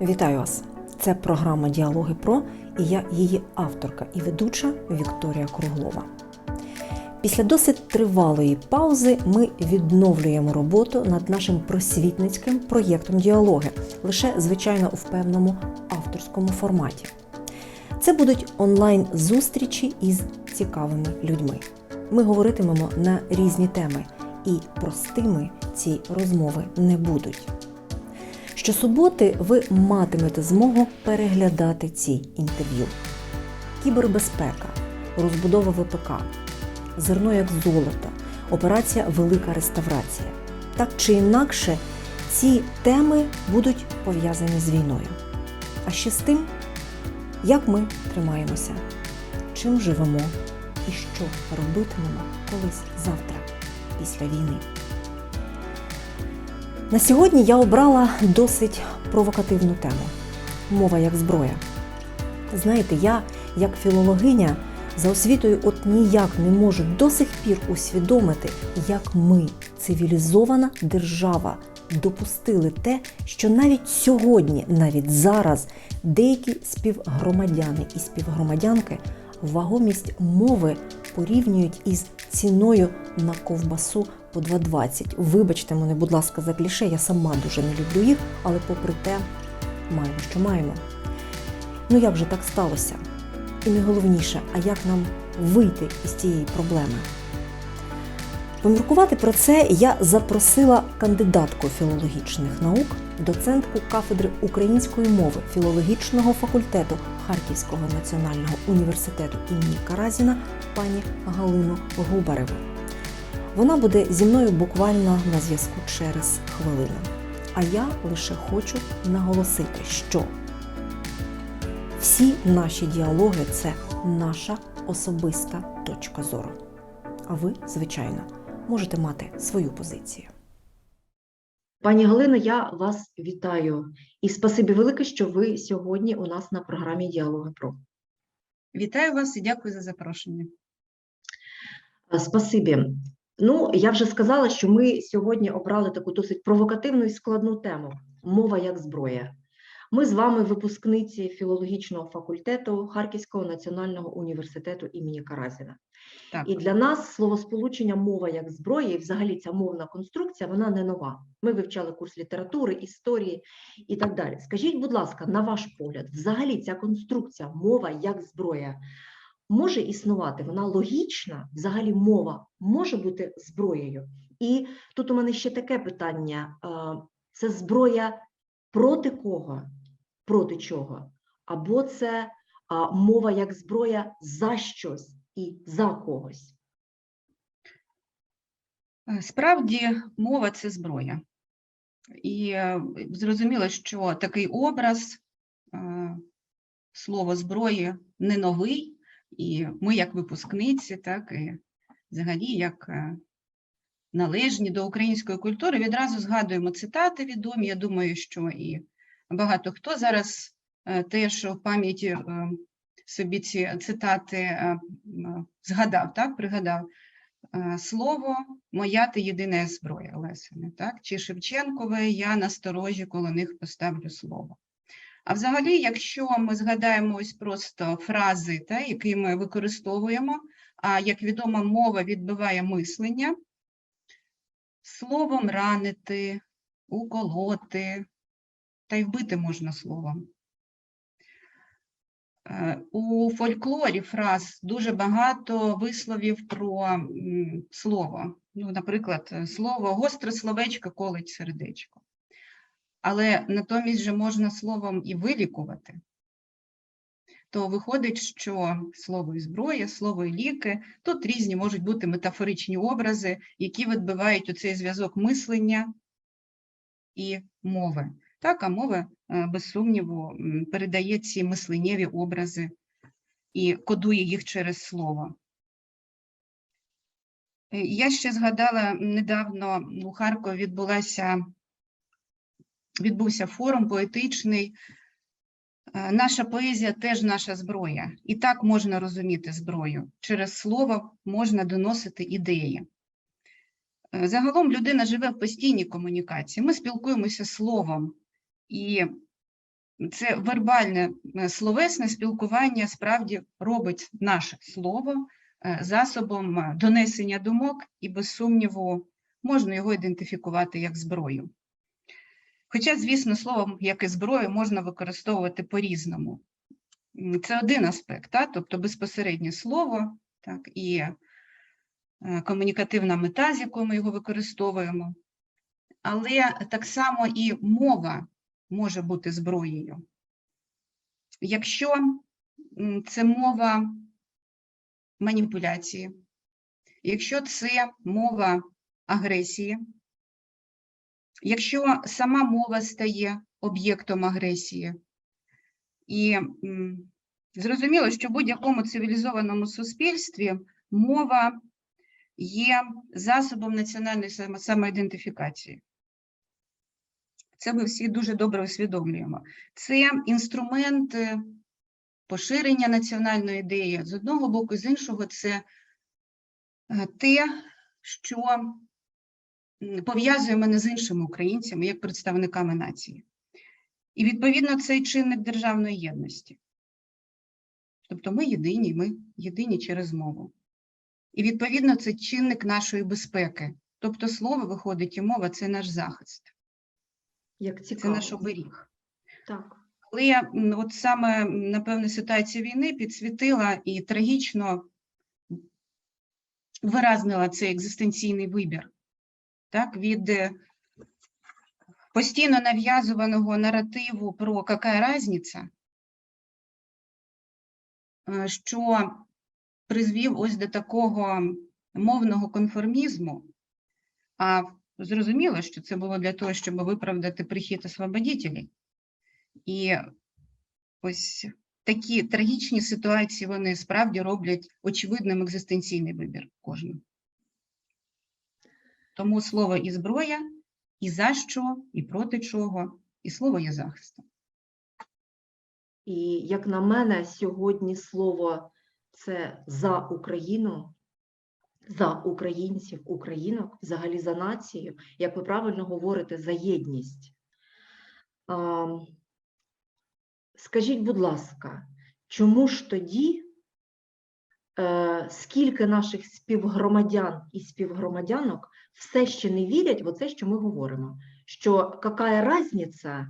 Вітаю вас! Це програма Діалоги Про і я її авторка і ведуча Вікторія Круглова. Після досить тривалої паузи ми відновлюємо роботу над нашим просвітницьким проєктом Діалоги, лише звичайно у певному авторському форматі. Це будуть онлайн-зустрічі із цікавими людьми. Ми говоритимемо на різні теми, і простими ці розмови не будуть. Щосуботи ви матимете змогу переглядати ці інтерв'ю. Кібербезпека, розбудова ВПК, зерно як золото, операція Велика реставрація. Так чи інакше, ці теми будуть пов'язані з війною. А ще з тим, як ми тримаємося, чим живемо і що робитимемо колись завтра, після війни. На сьогодні я обрала досить провокативну тему мова як зброя. Знаєте, я, як філологиня, за освітою от ніяк не можу до сих пір усвідомити, як ми, цивілізована держава, допустили те, що навіть сьогодні, навіть зараз, деякі співгромадяни і співгромадянки вагомість мови порівнюють із ціною на ковбасу по 2,20. Вибачте мене, будь ласка, за кліше, я сама дуже не люблю їх, але попри те маємо, що маємо. Ну як же так сталося? І найголовніше, а як нам вийти із цієї проблеми? Поміркувати про це я запросила кандидатку філологічних наук, доцентку кафедри української мови філологічного факультету Харківського національного університету імені Каразіна пані Галину Губареву. Вона буде зі мною буквально на зв'язку через хвилину. А я лише хочу наголосити, що всі наші діалоги це наша особиста точка зору. А ви, звичайно, можете мати свою позицію. Пані Галина, я вас вітаю і спасибі велике, що ви сьогодні у нас на програмі Діалоги Про. Вітаю вас і дякую за запрошення. Спасибі. Ну, я вже сказала, що ми сьогодні обрали таку досить провокативну і складну тему мова як зброя. Ми з вами випускниці філологічного факультету Харківського національного університету імені Каразіна. Так, І для нас словосполучення мова як зброя, і взагалі ця мовна конструкція, вона не нова. Ми вивчали курс літератури, історії і так далі. Скажіть, будь ласка, на ваш погляд, взагалі ця конструкція мова як зброя може існувати? Вона логічна, взагалі мова може бути зброєю. І тут у мене ще таке питання: це зброя проти кого? Проти чого? Або це а, мова як зброя за щось і за когось. е, справді мова це зброя. І е, зрозуміло, що такий образ, е, слово зброї не новий, і ми, як випускниці, так і взагалі як належні до української культури, відразу згадуємо цитати відомі. Я думаю, що і багато хто зараз е, теж в пам'яті е, собі ці цитати е, згадав, так, пригадав. Слово моя ти єдина зброя Лесине, так? Чи Шевченкове я насторожі коло них поставлю слово. А взагалі, якщо ми згадаємо ось просто фрази, та, які ми використовуємо, а як відомо, мова відбиває мислення, словом ранити, уколоти, та й вбити можна словом. Е, У фольклорі фраз дуже багато висловів про слово. Ну, наприклад, слово гостре словечко колить сердечко. Але натомість же можна словом і вилікувати. То виходить, що слово і зброя, слово і ліки, тут різні можуть бути метафоричні образи, які відбивають оцей зв'язок мислення і мови. Так, а мова, е, без сумніву, передає ці мисленнєві образи і кодує їх через слово. Е, Я ще згадала недавно у Харкові відбулася, відбувся форум поетичний. Е, Наша поезія теж наша зброя. І так можна розуміти зброю. Через слово можна доносити ідеї. Загалом людина живе в постійній комунікації. Ми спілкуємося словом, і це вербальне е, словесне спілкування справді робить наше слово е, засобом е, донесення думок, і без сумніву можна його ідентифікувати як зброю. Хоча, звісно, слово, як і зброю, можна використовувати по-різному. Це один аспект, та? тобто безпосереднє слово, так, і комунікативна мета, з якою ми його використовуємо. Але так само і мова може бути зброєю. Якщо це мова маніпуляції, якщо це мова агресії, якщо сама мова стає об'єктом агресії, і зрозуміло, що в будь-якому цивілізованому суспільстві мова є засобом національної самоідентифікації. Це ми всі дуже добре усвідомлюємо. Це інструмент е, поширення національної ідеї з одного боку, з іншого, це е, те, що пов'язує мене з іншими українцями як представниками нації. І відповідно цей чинник державної єдності. Тобто ми єдині, ми єдині через мову. І відповідно це чинник нашої безпеки. Тобто слово виходить і мова це наш захист, Як це наш оберіг. Так. Але от саме, напевно, ситуація війни підсвітила і трагічно виразнила цей екзистенційний вибір. Так, від е, постійно нав'язуваного наративу про яка разниця, е, що призвів ось до такого мовного конформізму. А зрозуміло, що це було для того, щоб виправдати прихід освободітелів. І ось такі трагічні ситуації вони справді роблять очевидним екзистенційний вибір кожного. Тому слово і зброя, і за що, і проти чого, і слово є захистом. І як на мене, сьогодні слово це за Україну, за українців, українок, взагалі за націю, як ви правильно говорите, за єдність. Скажіть, будь ласка, чому ж тоді, е, скільки наших співгромадян і співгромадянок все ще не вірять в оце, що ми говоримо? Що яка різниця,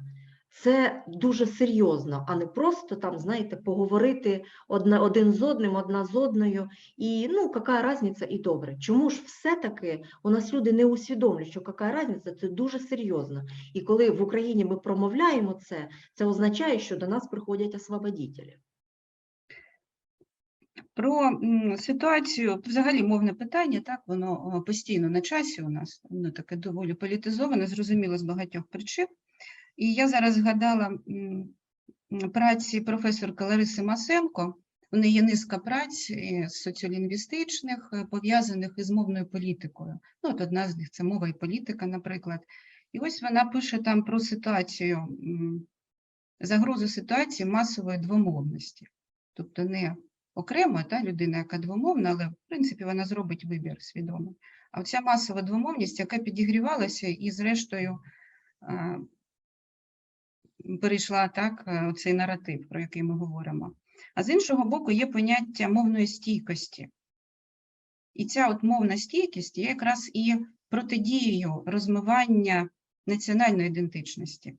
це дуже серйозно, а не просто там, знаєте, поговорити одна, один з одним, одна з одною, і ну, яка різниця, і добре. Чому ж все-таки у нас люди не усвідомлюють, що яка різниця, це дуже серйозно. І коли в Україні ми промовляємо це, це означає, що до нас приходять освободітелі. Про ситуацію, взагалі мовне питання, так, воно постійно на часі у нас, воно таке доволі політизоване, зрозуміло з багатьох причин. І я зараз згадала праці професорки Лариси Масенко. У неї є низка праць е, соціолінгвістичних, е, пов'язаних із мовною політикою. Ну, от одна з них це мова і політика, наприклад. І ось вона пише там про ситуацію, загрозу ситуації масової двомовності. Тобто не окремо та людина, яка двомовна, але в принципі вона зробить вибір свідомий. А оця масова двомовність, яка підігрівалася і, зрештою, перейшла так, е, цей наратив, про який ми говоримо. А з іншого боку, є поняття мовної стійкості. І ця от мовна стійкість є якраз і протидією розмивання національної ідентичності.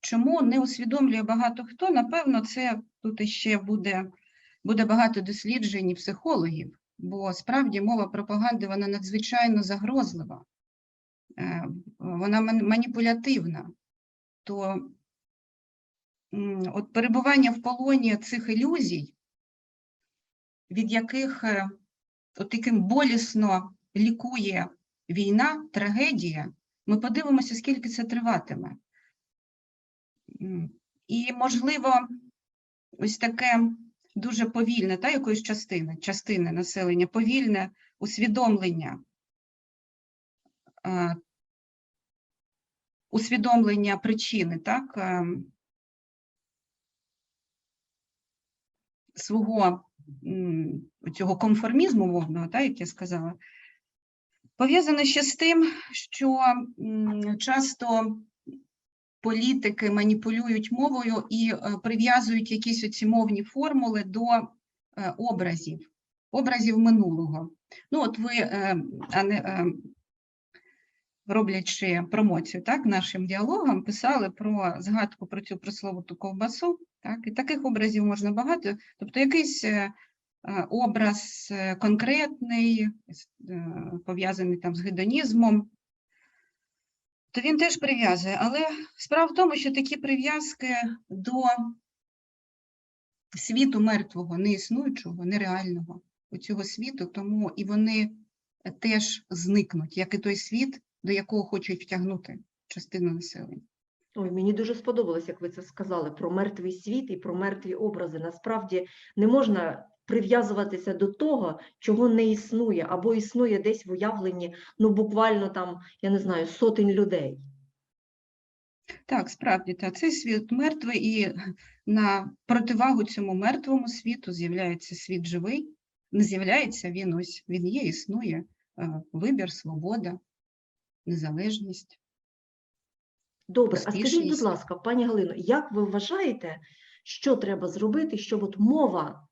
Чому не усвідомлює багато хто? Напевно, це тут іще буде, буде багато досліджень психологів, бо справді мова пропаганди вона надзвичайно загрозлива, е, вона маніпулятивна. То от перебування в полоні цих ілюзій, від яких е, от таким болісно лікує війна, трагедія, ми подивимося, скільки це триватиме. І, можливо, ось таке дуже повільне, та якоїсь частини, частини населення, повільне усвідомлення, е, усвідомлення причини, так, свого цього конформізму мовного, так, як я сказала, пов'язано ще з тим, що часто політики маніпулюють мовою і е, прив'язують якісь оці мовні формули до е, образів, образів минулого. Ну, от ви, е, роблячи промоцію так, нашим діалогам, писали про згадку про цю пресловуту ковбасу. Так, і таких образів можна багато. Тобто якийсь е, е, образ е, конкретний, пов'язаний там з гедонізмом, то він теж прив'язує. Але справа в тому, що такі прив'язки до світу мертвого, неіснуючого, нереального цього світу, тому і вони теж зникнуть, як і той світ, до якого хочуть втягнути частину населення. Ой, мені дуже сподобалось, як ви це сказали, про мертвий світ і про мертві образи. Насправді не можна прив'язуватися до того, чого не існує, або існує десь в уявленні, ну буквально там, я не знаю, сотень людей. Так, справді, та цей світ мертвий, і на противагу цьому мертвому світу з'являється світ живий. Не з'являється він ось, він є, існує. е, Вибір, свобода, незалежність. Добре, а скажіть, будь ласка, пані Галино, як ви вважаєте, що треба зробити, щоб от мова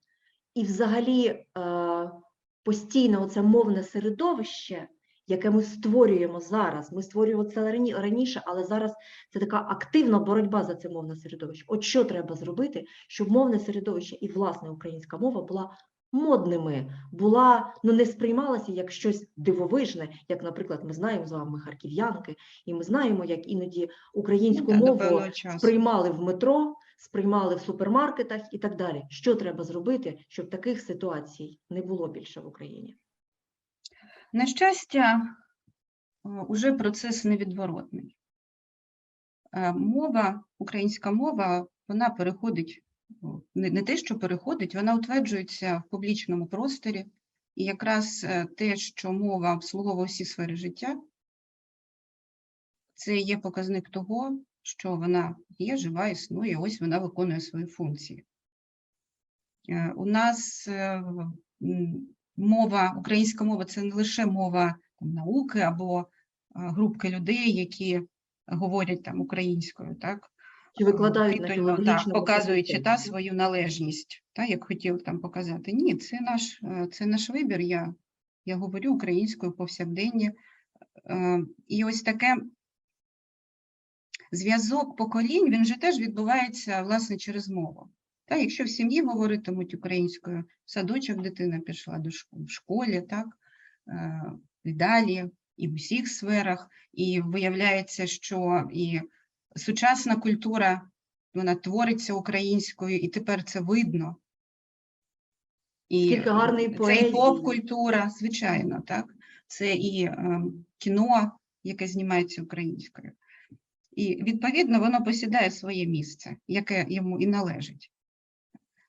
і взагалі е, постійне оце мовне середовище, яке ми створюємо зараз, ми створюємо це раніше, але зараз це така активна боротьба за це мовне середовище. От що треба зробити, щоб мовне середовище і власне українська мова була модними, була ну не сприймалася як щось дивовижне, як, наприклад, ми знаємо з вами харків'янки, і ми знаємо, як іноді українську та, мову сприймали в метро, сприймали в супермаркетах і так далі. Що треба зробити, щоб таких ситуацій не було більше в Україні? На щастя, е, уже процес невідворотний. Е, Мова, українська мова, вона переходить, не, не те, що переходить, вона утверджується в публічному просторі. І якраз е, те, що мова обслуговує всі сфери життя, це є показник того, що вона є, жива, існує, ось вона виконує свої функції. Е, У нас е, мова, українська мова це не лише мова там, науки або групки людей, які говорять там українською, так? Чи викладають на філологічному показуючи та свою належність, та, як хотів там показати. Ні, це наш, е, це наш вибір. Я, я говорю українською повсякденні. Е, І ось таке зв'язок поколінь, він же теж відбувається власне через мову. Та, якщо в сім'ї говоритимуть українською, в садочок дитина пішла до школи, в школі, так, е, і далі, і в усіх сферах, і виявляється, що і сучасна культура, вона твориться українською, і тепер це видно. І Скільки гарної це і поп-культура, звичайно, так. Це і е, кіно, яке знімається українською. І відповідно воно посідає своє місце, яке йому і належить.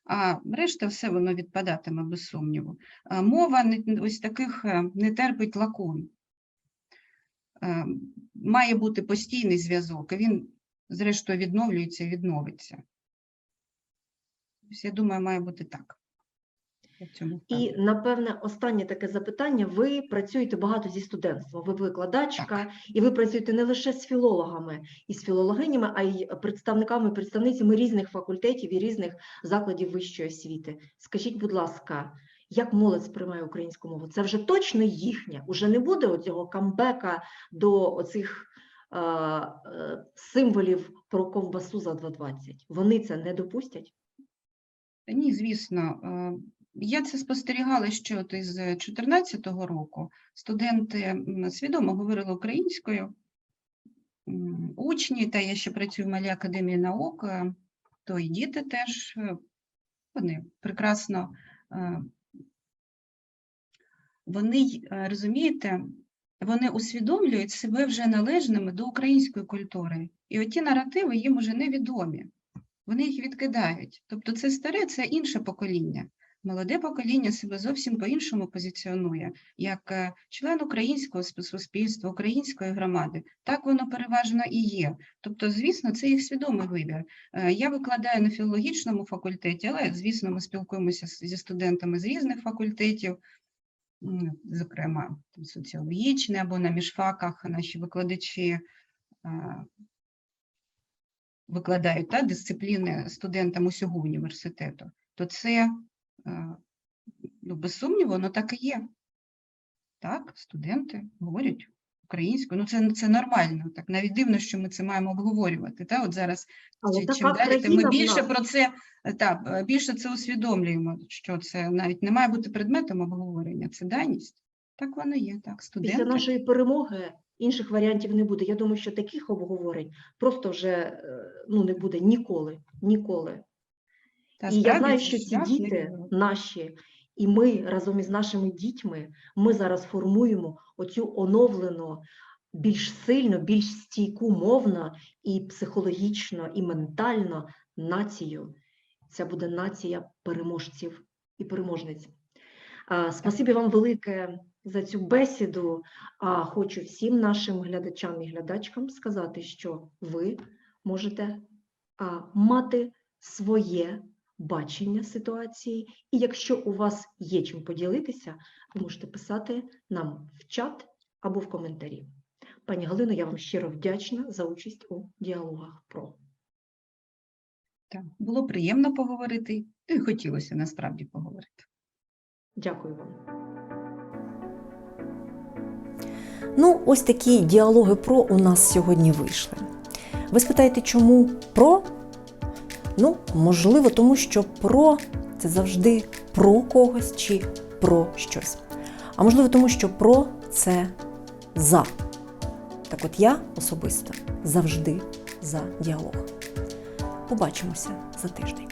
А решта все воно відпадатиме без сумніву. Е, Мова ось таких е, не терпить лакун. Е, Має бути постійний зв'язок, і він, зрештою, відновлюється і відновиться. Я думаю, має бути так. І, напевне, останнє таке запитання. Ви працюєте багато зі студентством, ви викладачка, і ви працюєте не лише з філологами і з філологинями, а й представниками, представницями різних факультетів і різних закладів вищої освіти. Скажіть, будь ласка, як молодь сприймає українську мову? Це вже точно їхня, уже не буде оцього камбека до оцих символів про ковбасу за 2,20. Вони це не допустять? Ні, звісно. Е, Я це спостерігала ще от із 2014 року. Студенти свідомо говорили українською. Учні, та я ще працюю в Малій академії наук, е, то і діти теж е, вони прекрасно. е, Вони, е, розумієте, вони усвідомлюють себе вже належними до української культури. І оті наративи їм уже невідомі вони їх відкидають. Тобто це старе, це інше покоління. Молоде покоління себе зовсім по-іншому позиціонує, як е, член українського суспільства, української громади. Так воно переважно і є. Тобто, звісно, це їх свідомий вибір. Е, Я викладаю на філологічному факультеті, але, звісно, ми спілкуємося зі студентами з різних факультетів, зокрема, соціологічне або на міжфаках наші викладачі викладають та, дисципліни студентам усього університету, то це, ну, без сумніву, воно так і є. Так, студенти говорять українською. Ну, це, це нормально. Так, навіть дивно, що ми це маємо обговорювати. Та? От зараз Але чи- чим далі, тим ми більше про це е, так, е, більше це усвідомлюємо, що це навіть не має бути предметом обговорення, це даність. Так воно є, так. Студенти. Після нашої перемоги інших варіантів не буде. Я думаю, що таких обговорень просто вже е, ну, не буде ніколи. Ніколи. Та І я знаю, що ці діти наші, і ми разом із нашими дітьми, ми зараз формуємо оцю оновлену, більш сильно, більш стійку мовно і психологічно, і ментально націю. Це буде нація переможців і переможниць. Спасибі вам велике за цю бесіду. А хочу всім нашим глядачам і глядачкам сказати, що ви можете мати своє бачення ситуації, і якщо у вас є чим поділитися, ви можете писати нам в чат або в коментарі. Пані Галино, я вам щиро вдячна за участь у діалогах про. Так, було приємно поговорити, і хотілося насправді поговорити. Дякую вам. Ну, ось такі діалоги про у нас сьогодні вийшли. Ви спитаєте, чому про? Ну, можливо, тому що про це завжди про когось чи про щось. А можливо, тому що про це за. Так от я особисто завжди за діалог. Побачимося за тиждень.